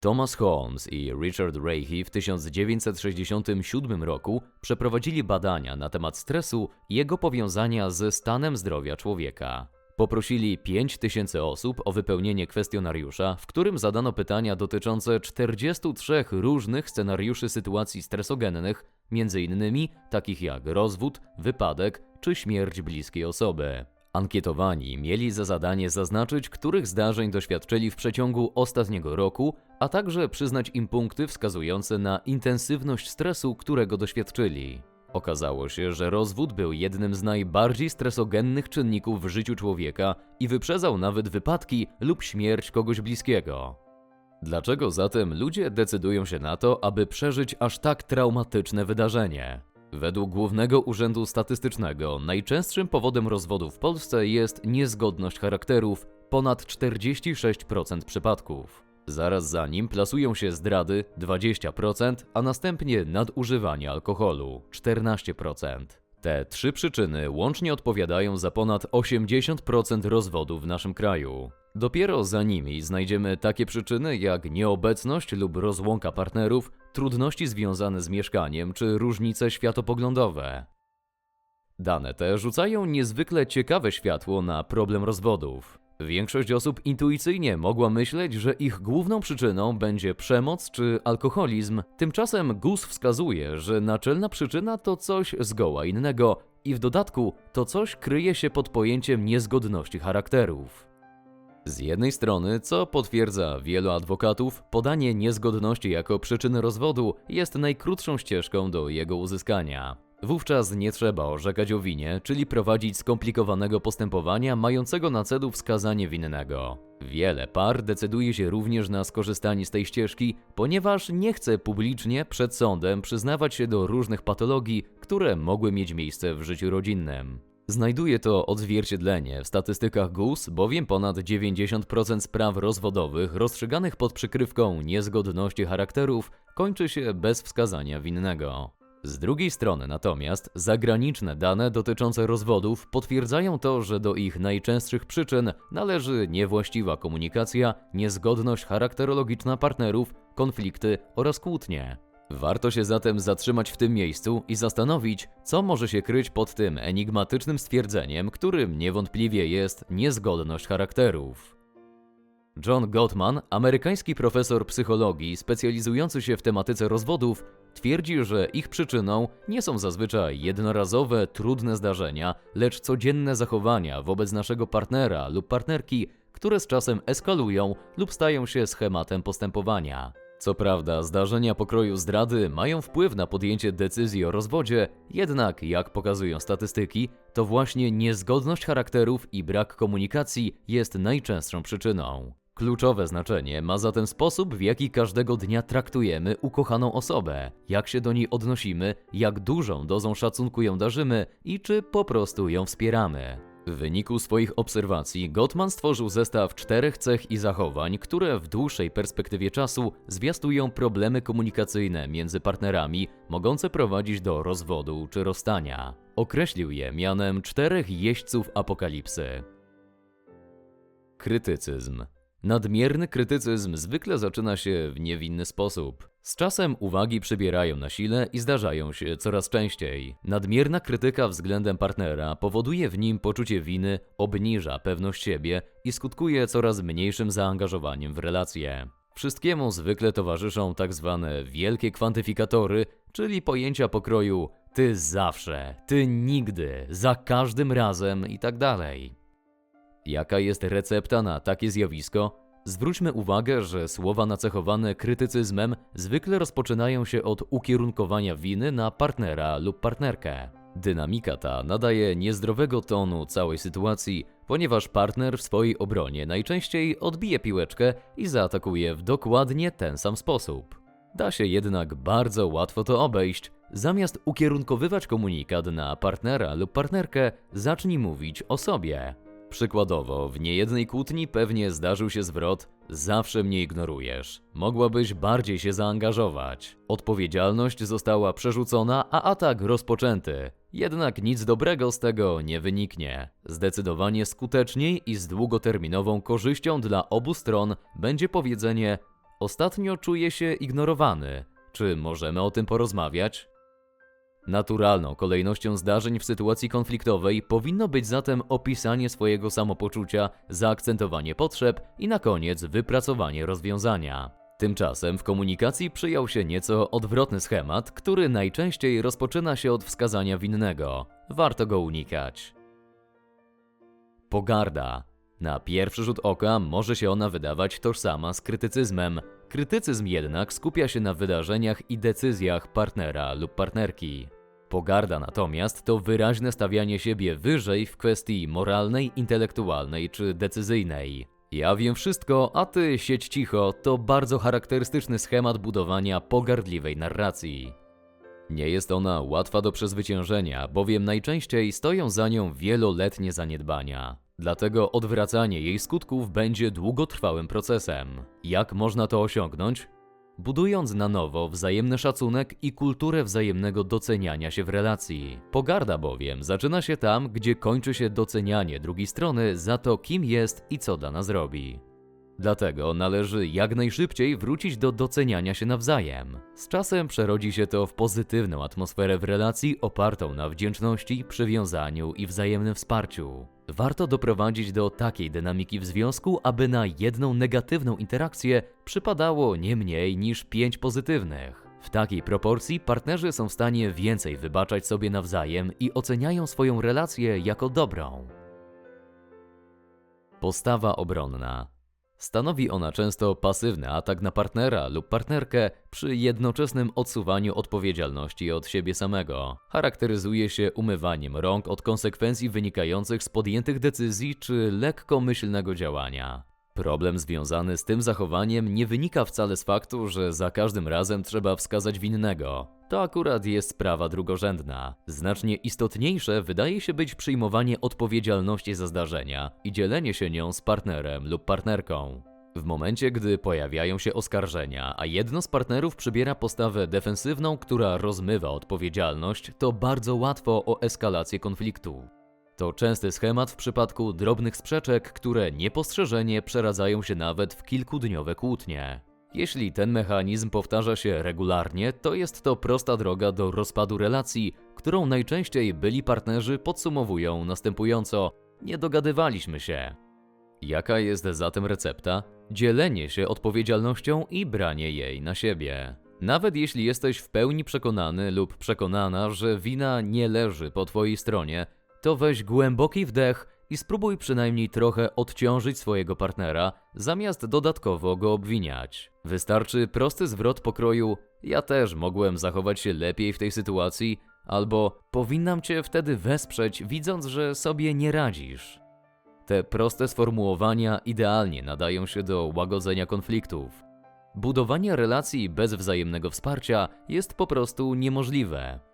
Thomas Holmes i Richard Leahy w 1967 roku przeprowadzili badania na temat stresu i jego powiązania ze stanem zdrowia człowieka. Poprosili 5000 osób o wypełnienie kwestionariusza, w którym zadano pytania dotyczące 43 różnych scenariuszy sytuacji stresogennych, m.in. takich jak rozwód, wypadek czy śmierć bliskiej osoby. Ankietowani mieli za zadanie zaznaczyć, których zdarzeń doświadczyli w przeciągu ostatniego roku, a także przyznać im punkty wskazujące na intensywność stresu, którego doświadczyli. Okazało się, że rozwód był jednym z najbardziej stresogennych czynników w życiu człowieka i wyprzedzał nawet wypadki lub śmierć kogoś bliskiego. Dlaczego zatem ludzie decydują się na to, aby przeżyć aż tak traumatyczne wydarzenie? Według Głównego Urzędu Statystycznego najczęstszym powodem rozwodu w Polsce jest niezgodność charakterów ponad 46% przypadków. Zaraz za nim plasują się zdrady 20%, a następnie nadużywanie alkoholu 14%. Te trzy przyczyny łącznie odpowiadają za ponad 80% rozwodów w naszym kraju. Dopiero za nimi znajdziemy takie przyczyny jak nieobecność lub rozłąka partnerów, trudności związane z mieszkaniem czy różnice światopoglądowe. Dane te rzucają niezwykle ciekawe światło na problem rozwodów. Większość osób intuicyjnie mogła myśleć, że ich główną przyczyną będzie przemoc czy alkoholizm, tymczasem GUS wskazuje, że naczelna przyczyna to coś zgoła innego i w dodatku to coś kryje się pod pojęciem niezgodności charakterów. Z jednej strony, co potwierdza wielu adwokatów, podanie niezgodności jako przyczyny rozwodu jest najkrótszą ścieżką do jego uzyskania. Wówczas nie trzeba orzekać o winie, czyli prowadzić skomplikowanego postępowania mającego na celu wskazanie winnego. Wiele par decyduje się również na skorzystanie z tej ścieżki, ponieważ nie chce publicznie przed sądem przyznawać się do różnych patologii, które mogły mieć miejsce w życiu rodzinnym. Znajduje to odzwierciedlenie w statystykach GUS, bowiem ponad 90% spraw rozwodowych rozstrzyganych pod przykrywką niezgodności charakterów kończy się bez wskazania winnego. Z drugiej strony natomiast zagraniczne dane dotyczące rozwodów potwierdzają to, że do ich najczęstszych przyczyn należy niewłaściwa komunikacja, niezgodność charakterologiczna partnerów, konflikty oraz kłótnie. Warto się zatem zatrzymać w tym miejscu i zastanowić, co może się kryć pod tym enigmatycznym stwierdzeniem, którym niewątpliwie jest niezgodność charakterów. John Gottman, amerykański profesor psychologii specjalizujący się w tematyce rozwodów, twierdzi, że ich przyczyną nie są zazwyczaj jednorazowe, trudne zdarzenia, lecz codzienne zachowania wobec naszego partnera lub partnerki, które z czasem eskalują lub stają się schematem postępowania. Co prawda, zdarzenia pokroju zdrady mają wpływ na podjęcie decyzji o rozwodzie, jednak, jak pokazują statystyki, to właśnie niezgodność charakterów i brak komunikacji jest najczęstszą przyczyną. Kluczowe znaczenie ma zatem sposób, w jaki każdego dnia traktujemy ukochaną osobę, jak się do niej odnosimy, jak dużą dozą szacunku ją darzymy i czy po prostu ją wspieramy. W wyniku swoich obserwacji Gottman stworzył zestaw czterech cech i zachowań, które w dłuższej perspektywie czasu zwiastują problemy komunikacyjne między partnerami, mogące prowadzić do rozwodu czy rozstania. Określił je mianem czterech jeźdźców apokalipsy. Krytycyzm. Nadmierny krytycyzm zwykle zaczyna się w niewinny sposób. Z czasem uwagi przybierają na sile i zdarzają się coraz częściej. Nadmierna krytyka względem partnera powoduje w nim poczucie winy, obniża pewność siebie i skutkuje coraz mniejszym zaangażowaniem w relacje. Wszystkiemu zwykle towarzyszą tak zwane wielkie kwantyfikatory, czyli pojęcia pokroju ty zawsze, ty nigdy, za każdym razem i tak. Jaka jest recepta na takie zjawisko? Zwróćmy uwagę, że słowa nacechowane krytycyzmem zwykle rozpoczynają się od ukierunkowania winy na partnera lub partnerkę. Dynamika ta nadaje niezdrowego tonu całej sytuacji, ponieważ partner w swojej obronie najczęściej odbije piłeczkę i zaatakuje w dokładnie ten sam sposób. Da się jednak bardzo łatwo to obejść. Zamiast ukierunkowywać komunikat na partnera lub partnerkę, zacznij mówić o sobie. Przykładowo, w niejednej kłótni pewnie zdarzył się zwrot Zawsze mnie ignorujesz. Mogłabyś bardziej się zaangażować. Odpowiedzialność została przerzucona, a atak rozpoczęty. Jednak nic dobrego z tego nie wyniknie. Zdecydowanie skuteczniej i z długoterminową korzyścią dla obu stron będzie powiedzenie Ostatnio czuję się ignorowany. Czy możemy o tym porozmawiać? Naturalną kolejnością zdarzeń w sytuacji konfliktowej powinno być zatem opisanie swojego samopoczucia, zaakcentowanie potrzeb i na koniec wypracowanie rozwiązania. Tymczasem w komunikacji przyjął się nieco odwrotny schemat, który najczęściej rozpoczyna się od wskazania winnego. Warto go unikać. Pogarda. Na pierwszy rzut oka może się ona wydawać tożsama z krytycyzmem. Krytycyzm jednak skupia się na wydarzeniach i decyzjach partnera lub partnerki. Pogarda natomiast to wyraźne stawianie siebie wyżej w kwestii moralnej, intelektualnej czy decyzyjnej. Ja wiem wszystko, a ty siedź cicho to bardzo charakterystyczny schemat budowania pogardliwej narracji. Nie jest ona łatwa do przezwyciężenia, bowiem najczęściej stoją za nią wieloletnie zaniedbania. Dlatego odwracanie jej skutków będzie długotrwałym procesem. Jak można to osiągnąć? Budując na nowo wzajemny szacunek i kulturę wzajemnego doceniania się w relacji. Pogarda bowiem zaczyna się tam, gdzie kończy się docenianie drugiej strony za to, kim jest i co dla nas robi. Dlatego należy jak najszybciej wrócić do doceniania się nawzajem. Z czasem przerodzi się to w pozytywną atmosferę w relacji opartą na wdzięczności, przywiązaniu i wzajemnym wsparciu. Warto doprowadzić do takiej dynamiki w związku, aby na jedną negatywną interakcję przypadało nie mniej niż pięć pozytywnych. W takiej proporcji partnerzy są w stanie więcej wybaczać sobie nawzajem i oceniają swoją relację jako dobrą. Postawa obronna. Stanowi ona często pasywny atak na partnera lub partnerkę przy jednoczesnym odsuwaniu odpowiedzialności od siebie samego. Charakteryzuje się umywaniem rąk od konsekwencji wynikających z podjętych decyzji czy lekkomyślnego działania. Problem związany z tym zachowaniem nie wynika wcale z faktu, że za każdym razem trzeba wskazać winnego. To akurat jest sprawa drugorzędna. Znacznie istotniejsze wydaje się być przyjmowanie odpowiedzialności za zdarzenia i dzielenie się nią z partnerem lub partnerką. W momencie, gdy pojawiają się oskarżenia, a jedno z partnerów przybiera postawę defensywną, która rozmywa odpowiedzialność, to bardzo łatwo o eskalację konfliktu. To częsty schemat w przypadku drobnych sprzeczek, które niepostrzeżenie przeradzają się nawet w kilkudniowe kłótnie. Jeśli ten mechanizm powtarza się regularnie, to jest to prosta droga do rozpadu relacji, którą najczęściej byli partnerzy podsumowują następująco: Nie dogadywaliśmy się. Jaka jest zatem recepta? Dzielenie się odpowiedzialnością i branie jej na siebie. Nawet jeśli jesteś w pełni przekonany lub przekonana, że wina nie leży po twojej stronie, to weź głęboki wdech i spróbuj przynajmniej trochę odciążyć swojego partnera, zamiast dodatkowo go obwiniać. Wystarczy prosty zwrot pokroju: Ja też mogłem zachować się lepiej w tej sytuacji, albo powinnam cię wtedy wesprzeć, widząc, że sobie nie radzisz. Te proste sformułowania idealnie nadają się do łagodzenia konfliktów. Budowanie relacji bez wzajemnego wsparcia jest po prostu niemożliwe.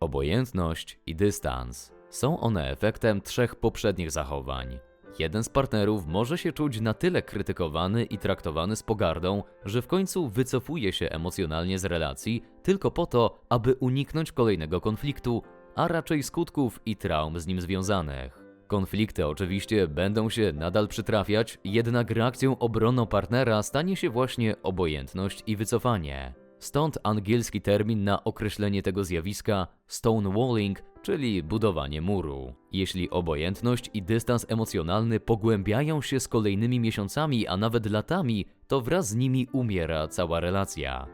Obojętność i dystans. Są one efektem trzech poprzednich zachowań. Jeden z partnerów może się czuć na tyle krytykowany i traktowany z pogardą, że w końcu wycofuje się emocjonalnie z relacji tylko po to, aby uniknąć kolejnego konfliktu, a raczej skutków i traum z nim związanych. Konflikty oczywiście będą się nadal przytrafiać, jednak reakcją obronną partnera stanie się właśnie obojętność i wycofanie. Stąd angielski termin na określenie tego zjawiska stonewalling, czyli budowanie muru. Jeśli obojętność i dystans emocjonalny pogłębiają się z kolejnymi miesiącami, a nawet latami, to wraz z nimi umiera cała relacja.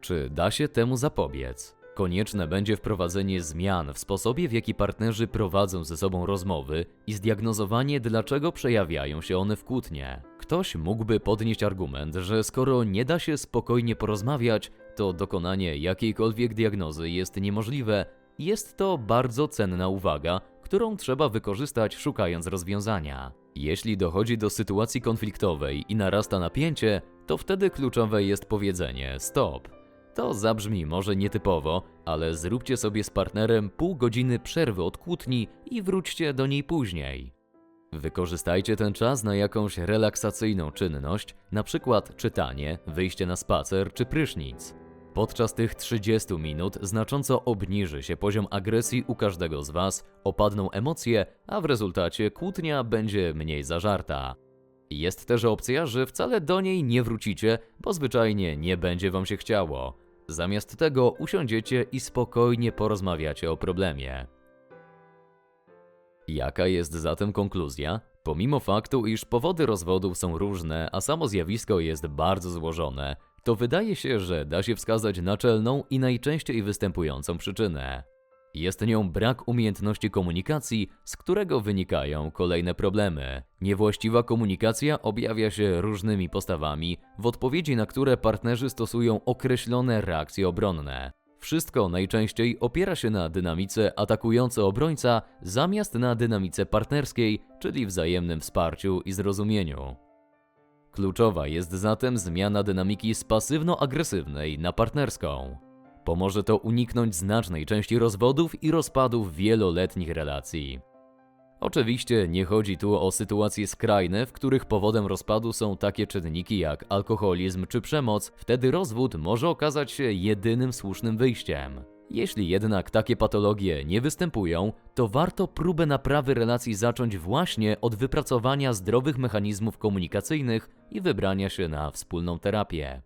Czy da się temu zapobiec? Konieczne będzie wprowadzenie zmian w sposobie, w jaki partnerzy prowadzą ze sobą rozmowy i zdiagnozowanie, dlaczego przejawiają się one w kłótnie. Ktoś mógłby podnieść argument, że skoro nie da się spokojnie porozmawiać, to dokonanie jakiejkolwiek diagnozy jest niemożliwe. Jest to bardzo cenna uwaga, którą trzeba wykorzystać szukając rozwiązania. Jeśli dochodzi do sytuacji konfliktowej i narasta napięcie, to wtedy kluczowe jest powiedzenie stop. To zabrzmi może nietypowo, ale zróbcie sobie z partnerem pół godziny przerwy od kłótni i wróćcie do niej później. Wykorzystajcie ten czas na jakąś relaksacyjną czynność, na przykład czytanie, wyjście na spacer czy prysznic. Podczas tych 30 minut znacząco obniży się poziom agresji u każdego z Was, opadną emocje, a w rezultacie kłótnia będzie mniej zażarta. Jest też opcja, że wcale do niej nie wrócicie, bo zwyczajnie nie będzie wam się chciało. Zamiast tego usiądziecie i spokojnie porozmawiacie o problemie. Jaka jest zatem konkluzja? Pomimo faktu, iż powody rozwodów są różne, a samo zjawisko jest bardzo złożone, to wydaje się, że da się wskazać naczelną i najczęściej występującą przyczynę. Jest nią brak umiejętności komunikacji, z którego wynikają kolejne problemy. Niewłaściwa komunikacja objawia się różnymi postawami, w odpowiedzi na które partnerzy stosują określone reakcje obronne. Wszystko najczęściej opiera się na dynamice atakująco-obrońca zamiast na dynamice partnerskiej, czyli wzajemnym wsparciu i zrozumieniu. Kluczowa jest zatem zmiana dynamiki z pasywno-agresywnej na partnerską. Pomoże to uniknąć znacznej części rozwodów i rozpadów wieloletnich relacji. Oczywiście nie chodzi tu o sytuacje skrajne, w których powodem rozpadu są takie czynniki jak alkoholizm czy przemoc, wtedy rozwód może okazać się jedynym słusznym wyjściem. Jeśli jednak takie patologie nie występują, to warto próbę naprawy relacji zacząć właśnie od wypracowania zdrowych mechanizmów komunikacyjnych i wybrania się na wspólną terapię.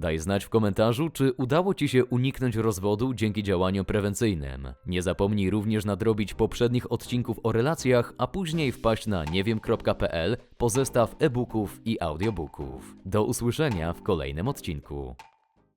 Daj znać w komentarzu, czy udało Ci się uniknąć rozwodu dzięki działaniom prewencyjnym. Nie zapomnij również nadrobić poprzednich odcinków o relacjach, a później wpaść na niewiem.pl po zestaw e-booków i audiobooków. Do usłyszenia w kolejnym odcinku.